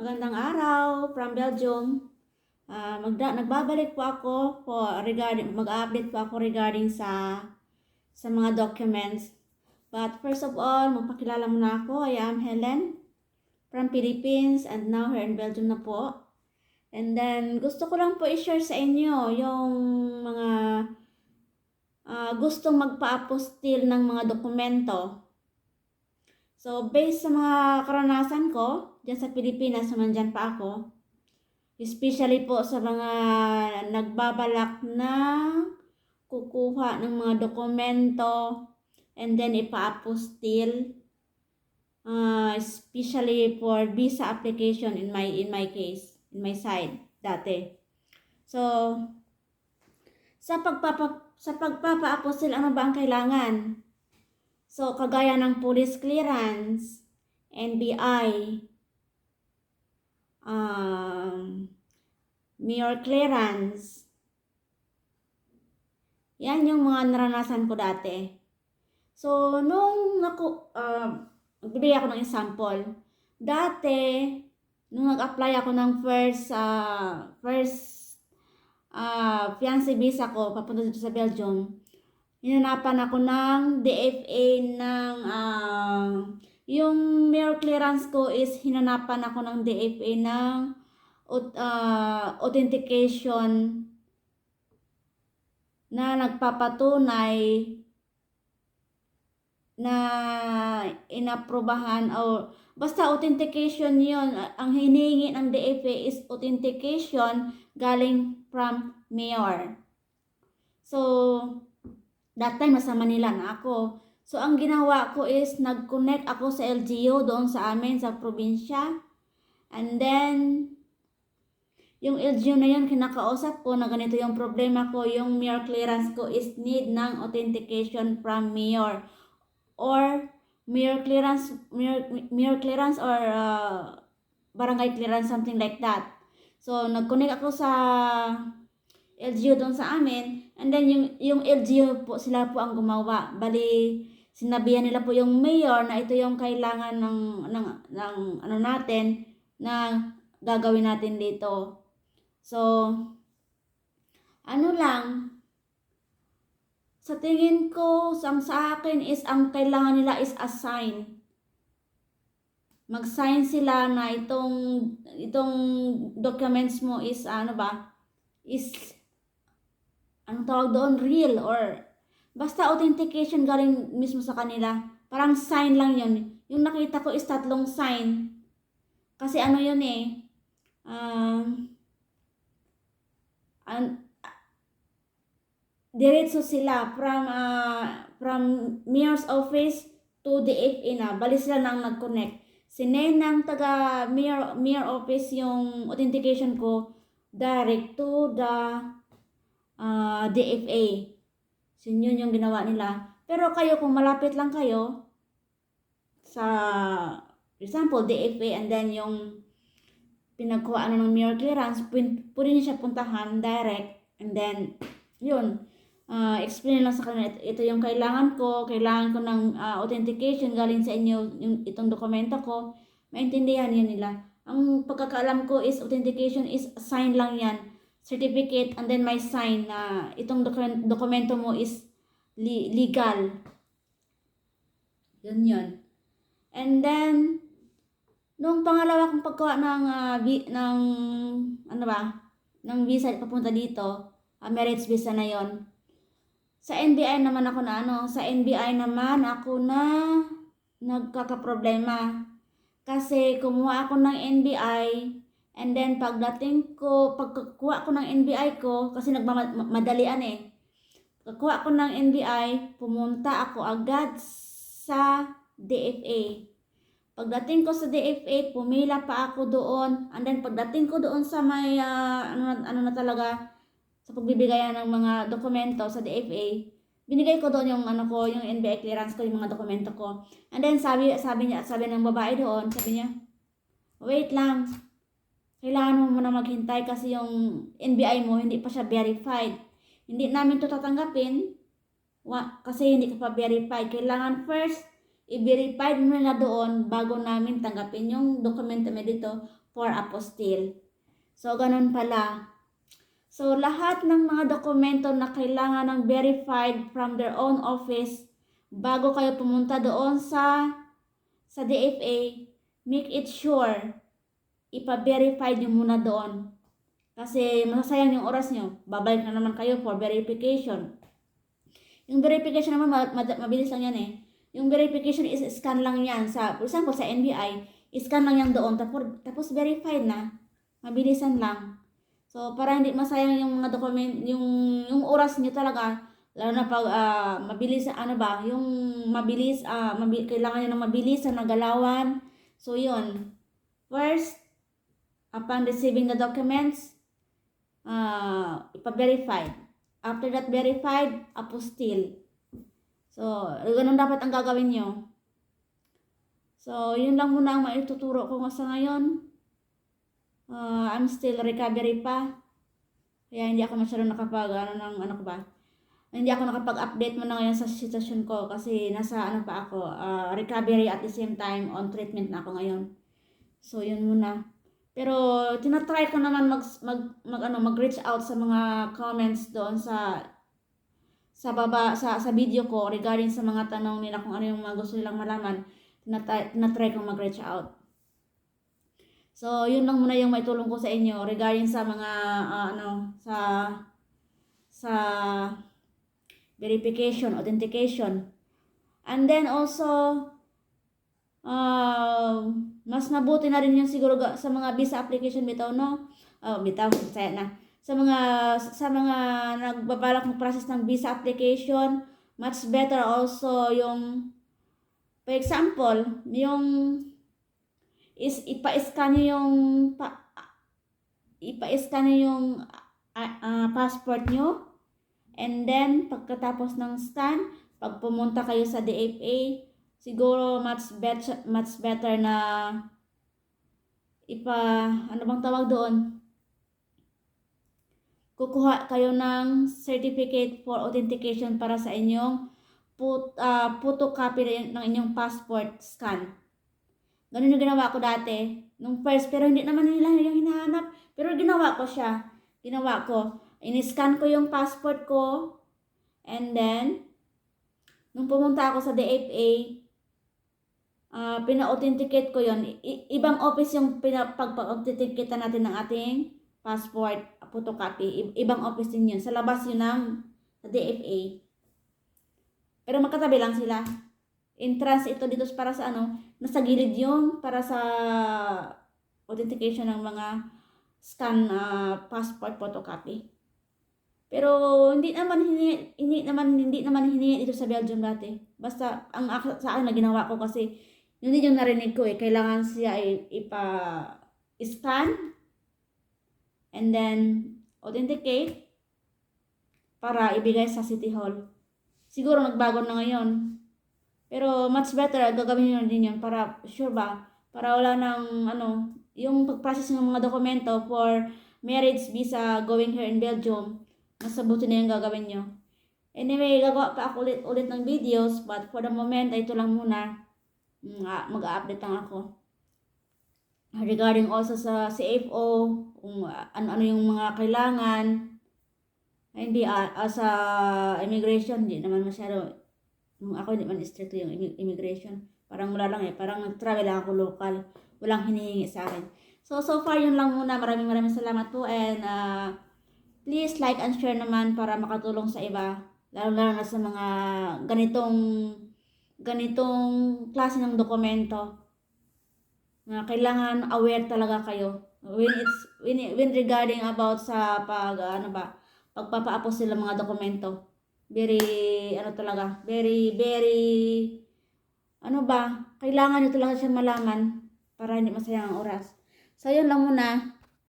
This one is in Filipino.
Magandang araw from Belgium. Ah, magda- nagbabalik po ako po regarding mag-update po ako regarding sa sa mga documents. But first of all, magpakilala muna ako. I am Helen from Philippines and now here in Belgium na po. And then gusto ko lang po i-share sa inyo yung mga ah, gustong magpa-apostil ng mga dokumento. So, based sa mga karanasan ko, dyan sa Pilipinas, naman dyan pa ako, especially po sa mga nagbabalak na kukuha ng mga dokumento and then ipa-apostil, uh, especially for visa application in my in my case, in my side dati. So, sa pagpapa sa pagpapa-apostil ano ba ang kailangan? So, kagaya ng police clearance, NBI, um, mayor clearance, yan yung mga naranasan ko dati. So, nung naku, uh, magbibigay ako ng example, dati, nung nag-apply ako ng first, uh, first, uh, fiancé visa ko, papunta dito sa Belgium, hinanapan ako ng DFA ng ah, yung mayor clearance ko is hinanapan ako ng DFA ng ah, authentication na nagpapatunay na inaprobahan o basta authentication yon ang hinihingi ng DFA is authentication galing from mayor so that time nasa Manila na ako. So, ang ginawa ko is nag-connect ako sa LGU doon sa amin sa probinsya. And then, yung LGU na yun, kinakausap ko na ganito yung problema ko, yung mayor clearance ko is need ng authentication from mayor. Or, mayor clearance, mayor, mayor clearance or uh, barangay clearance, something like that. So, nag-connect ako sa LGU doon sa amin. And then yung, yung LGU po, sila po ang gumawa. Bali, sinabihan nila po yung mayor na ito yung kailangan ng, ng, ng ano natin na gagawin natin dito. So, ano lang, sa tingin ko, ang sa akin is ang kailangan nila is assign. Mag-sign sila na itong itong documents mo is ano ba? Is anong tawag doon, real or basta authentication galing mismo sa kanila. Parang sign lang yun. Yung nakita ko is tatlong sign. Kasi ano yun eh, um, an, diretso sila from uh, from mayor's office to the FA na. Bali sila nang nag-connect. Sinend ng taga mayor, mayor office yung authentication ko direct to the uh, DFA. So, yun yung ginawa nila. Pero kayo, kung malapit lang kayo sa, example, DFA and then yung pinagkuhaan ng mayor clearance, pwede niyo siya puntahan direct and then, yun, uh, explain lang sa kanila, ito yung kailangan ko, kailangan ko ng uh, authentication galing sa inyo, yung itong dokumento ko, maintindihan yun nila. Ang pagkakaalam ko is authentication is sign lang yan certificate and then may sign na itong dokumento mo is legal. Yun yun. And then, nung pangalawa kong pagkuha ng, uh, vi- ng, ano ba, ng visa papunta dito, uh, marriage visa na yon Sa NBI naman ako na ano, sa NBI naman ako na nagkakaproblema. Kasi kumuha ako ng NBI, And then pagdating ko, pagkakuha ko ng NBI ko, kasi nagmamadalian eh. Pagkakuha ko ng NBI, pumunta ako agad sa DFA. Pagdating ko sa DFA, pumila pa ako doon. And then pagdating ko doon sa may, uh, ano, ano na talaga, sa pagbibigayan ng mga dokumento sa DFA, binigay ko doon yung ano ko, yung NBI clearance ko, yung mga dokumento ko. And then sabi, sabi niya, sabi ng babae doon, sabi niya, wait lang, kailangan mo muna maghintay kasi yung NBI mo hindi pa siya verified. Hindi namin to tatanggapin wa, kasi hindi ka pa verified. Kailangan first i-verified mo na doon bago namin tanggapin yung dokumento mo dito for apostille. So, ganun pala. So, lahat ng mga dokumento na kailangan ng verified from their own office bago kayo pumunta doon sa sa DFA, make it sure ipa-verify nyo muna doon. Kasi masasayang yung oras nyo. Babalik na naman kayo for verification. Yung verification naman, ma- ma- mabilis lang yan eh. Yung verification is scan lang yan. Sa, for example, sa NBI, scan lang yan doon. Tapos, tapos verified na. Mabilisan lang. So, para hindi masayang yung mga document, yung, yung oras nyo talaga, lalo na pag ah, mabilis, ano ba, yung mabilis, ah, mabi- kailangan nyo ng mabilis na galawan. So, yun. First, upon receiving the documents, uh, ipa-verify. After that verified, apostille. So, ganun dapat ang gagawin nyo. So, yun lang muna ang maituturo ko sa ngayon. Uh, I'm still recovery pa. Kaya hindi ako masyado nakapag, ano, ng, ano ko ba? Hindi ako nakapag-update mo na ngayon sa sitwasyon ko kasi nasa ano pa ako, uh, recovery at the same time on treatment na ako ngayon. So, yun muna. Pero tinatry ko naman mag, mag, mag ano mag-reach out sa mga comments doon sa sa baba sa sa video ko regarding sa mga tanong nila kung ano yung mga gusto nilang malaman. Tinatry, tinatry ko mag-reach out. So, yun lang muna yung may tulong ko sa inyo regarding sa mga ah, ano sa sa verification, authentication. And then also uh, mas mabuti na rin yung siguro sa mga visa application bitaw no. Oh, bitaw saya na. Sa mga sa mga nagbabalak ng process ng visa application, much better also yung for example, yung is ipa-scan nyo yung pa, ipa-scan nyo yung ah, ah, passport nyo and then pagkatapos ng scan pag pumunta kayo sa DFA siguro much better much better na ipa ano bang tawag doon kukuha kayo ng certificate for authentication para sa inyong put, ah, photocopy ng inyong passport scan. Ganun yung ginawa ko dati. Nung first, pero hindi naman nila yung hinahanap. Pero ginawa ko siya. Ginawa ko. In-scan ko yung passport ko. And then, nung pumunta ako sa DFA, ah pina-authenticate ko yon I- ibang office yung pinapag-authenticate natin ng ating passport photocopy. I- ibang office din yun. Sa labas yun ng DFA. Pero magkatabi lang sila. Entrance ito dito para sa ano, nasa gilid yung para sa authentication ng mga scan ah, passport photocopy. Pero hindi naman hiningi, hindi naman hindi naman hiningi dito sa Belgium dati. Basta ang sa akin na ginawa ko kasi yun din yung narinig ko eh. Kailangan siya ipa-scan and then authenticate para ibigay sa City Hall. Siguro nagbago na ngayon. Pero much better, gagawin nyo din yun para sure ba? Para wala nang ano, yung pag-process ng mga dokumento for marriage visa going here in Belgium, mas mabuti na yung gagawin nyo. Anyway, gagawa pa ako ulit, ulit ng videos, but for the moment, ito lang muna. Mag-update lang ako. Regarding also sa CFO, kung ano-ano yung mga kailangan, ay, hindi, ah, ah, sa immigration, hindi naman masyado, nung ako hindi man strict yung immi- immigration. Parang wala lang eh, parang nag-travel lang ako local. Walang hinihingi sa akin. So, so far yun lang muna. Maraming maraming salamat po and ah, please like and share naman para makatulong sa iba. Lalo-lalo na sa mga ganitong ganitong klase ng dokumento na kailangan aware talaga kayo. When it's when, when regarding about sa pag ano ba pagpapaapos sila mga dokumento. Very ano talaga very very ano ba kailangan nyo talaga siya malaman para hindi masayang ang oras. So yun lang muna